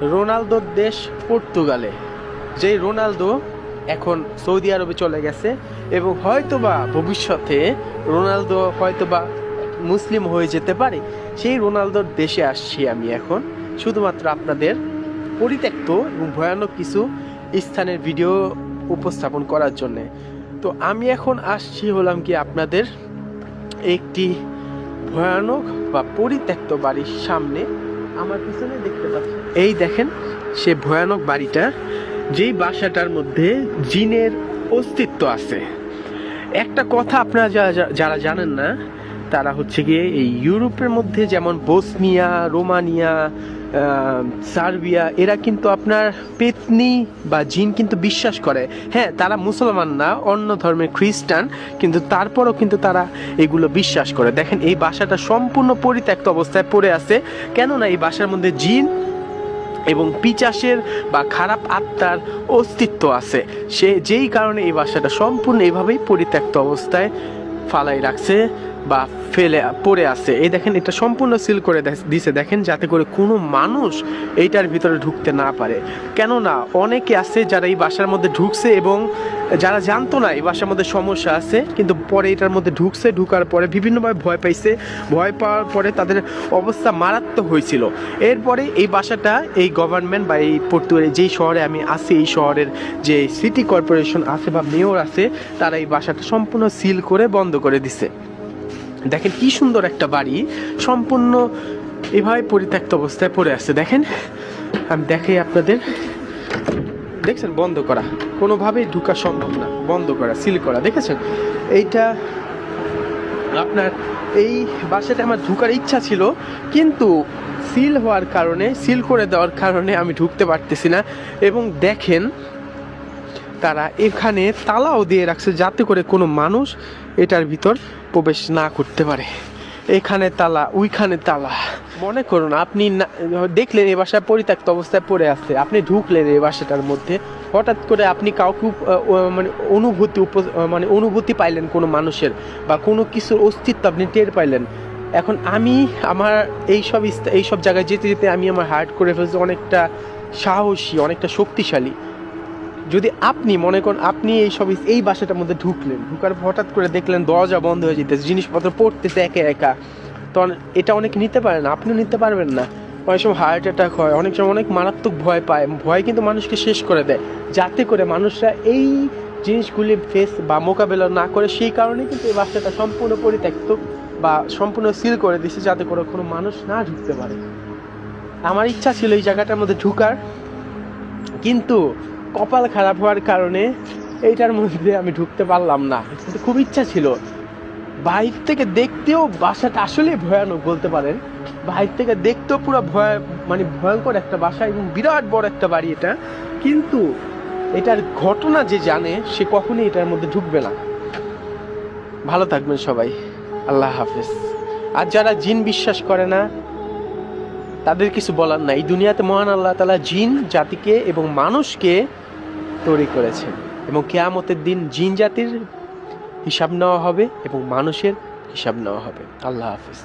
রোনালদোর দেশ পর্তুগালে, যেই রোনালদো এখন সৌদি আরবে চলে গেছে এবং হয়তোবা ভবিষ্যতে রোনালদো হয়তোবা মুসলিম হয়ে যেতে পারে, সেই রোনালদোর দেশে আসছি আমি এখন। শুধুমাত্র আপনাদের পরিত্যক্ত এবং ভয়ানক কিছু স্থানের ভিডিও উপস্থাপন করার জন্যে। তো আমি এখন আসছি হলাম কি আপনাদের একটি ভয়ানক বা পরিত্যক্ত বাড়ির সামনে। আমার পিছনে দেখতে পাচ্ছেন এই দেখেন, সে ভয়ানক বাড়িটা, যেই বাসাটার মধ্যে জিনের অস্তিত্ব আছে। একটা কথা আপনারা যারা জানেন না, তারা হচ্ছে গিয়ে এই ইউরোপের মধ্যে যেমন বোসনিয়া, রোমানিয়া সার্বিয়া, এরা কিন্তু আপনার পেতনি বা জিন কিন্তু বিশ্বাস করে। হ্যাঁ তারা মুসলমান না, অন্য ধর্মের খ্রিস্টান, কিন্তু তারপরও কিন্তু তারা এগুলো বিশ্বাস করে। দেখেন, এই বাসাটা সম্পূর্ণ পরিত্যক্ত অবস্থায় পড়ে আছে। কেননা এই বাসার মধ্যে জিন এবং পিচাসের বা খারাপ আত্মার অস্তিত্ব আছে। সে যেই কারণে এই বাসাটা সম্পূর্ণ এইভাবেই পরিত্যক্ত অবস্থায় ফালাই রাখছে বা ফেলে পড়ে আছে। এই দেখেন, এটা সম্পূর্ণ সিল করে দিছে। দেখেন, যাতে করে কোনো মানুষ এইটার ভিতরে ঢুকতে না পারে। কেননা, অনেকে আছে যারা এই বাসার মধ্যে ঢুকছে এবং যারা জানতো না এই বাসার মধ্যে সমস্যা আছে, কিন্তু পরে এটার মধ্যে ঢুকছে, ঢুকার পরে বিভিন্নভাবে ভয় পাইছে। ভয় পাওয়ার পরে তাদের অবস্থা মারাত্মক হয়েছিল। এরপরে এই বাসাটা, এই গভর্নমেন্ট বা এই পর্তুগালে যেই শহরে আমি আছি, এই শহরের যে সিটি কর্পোরেশন আছে বা মেয়র আছে, তারা এই বাসাটা সম্পূর্ণ সিল করে বন্ধ করে দিছে। দেখেন কি সুন্দর একটা বাড়ি, সম্পূর্ণ এভাবে পরিত্যক্ত অবস্থায় পড়ে আছে। দেখেন, আমি দেখাই আপনাদের। দেখছেন, বন্ধ করা। কোনোভাবেই ঢুকা সম্ভব না। বন্ধ করা, সিল করা। দেখেছেন? এইটা আপনার এই বাসাটা আমার ঢুকার ইচ্ছা ছিল, কিন্তু সিল হওয়ার কারণে, সিল করে দেওয়ার কারণে আমি ঢুকতে পারতেছি না। এবং দেখেন তারা এখানে তালাও দিয়ে রাখছে যাতে করে কোনো মানুষ এটার ভিতর প্রবেশ না করতে পারে। এখানে তালা, ওইখানে তালা। মনে করুন, আপনি দেখলেন এই বাসায় পরিত্যক্ত অবস্থায় পড়ে আছে। আপনি ঢুকলেন এই বাসাটার মধ্যে। হঠাৎ করে আপনি কাউকে মানে অনুভূতি মানে অনুভূতি পাইলেন কোনো মানুষের বা কোনো কিছুর অস্তিত্ব আপনি টের পাইলেন। এখন আমি আমার এই সব ইস্তা- এই সব জায়গায় যেতে যেতে আমি আমার হার্ট করে ফেলছি, অনেকটা সাহসী, অনেকটা শক্তিশালী। যদি আপনি মনে করেন আপনি এই সব এই বাসাটার মধ্যে ঢুকলেন, ঢুকার হঠাৎ করে দেখলেন দরজা বন্ধ হয়ে যেতেছে, জিনিসপত্র পড়তেছে একে একা, তখন এটা অনেক নিতে পারে না, আপনিও নিতে পারবেন না। অনেক সময় হার্ট অ্যাটাক হয়, অনেক সময় অনেক মারাত্মক ভয় পায়, ভয় কিন্তু মানুষকে শেষ করে দেয়, যাতে করে মানুষরা এই জিনিসগুলি ফেস বা মোকাবেলা না করে, সেই কারণে কিন্তু এই বাসাটা সম্পূর্ণ পরিত্যক্ত বা সম্পূর্ণ সিল করে দিছে যাতে করে কোনো মানুষ না ঢুকতে পারে। আমার ইচ্ছা ছিল এই জায়গাটার মধ্যে ঢুকার, কিন্তু কপাল খারাপ হওয়ার কারণে এইটার মধ্যে আমি ঢুকতে পারলাম না। কিন্তু খুব ইচ্ছা ছিল। বাইর থেকে দেখতেও বাসাটা আসলে ভয়ানক বলতে পারেন। বাইর থেকে দেখতেও পুরো ভয় মানে ভয়ঙ্কর একটা বাসা এবং বিরাট বড় একটা বাড়ি এটা। কিন্তু এটার ঘটনা যে জানে, সে কখনই এটার মধ্যে ঢুকবে না। ভালো থাকবেন সবাই। আল্লাহ হাফেজ। আর যারা জিন বিশ্বাস করে না তাদের কিছু বলার নাই। এই দুনিয়াতে মহান আল্লাহ তালা জিন, জাতিকে এবং মানুষকে তৈরি করেছেন এবং কেয়ামতের দিন জিন জাতির হিসাব নেওয়া হবে এবং মানুষের হিসাব নেওয়া হবে। আল্লাহ হাফিজ।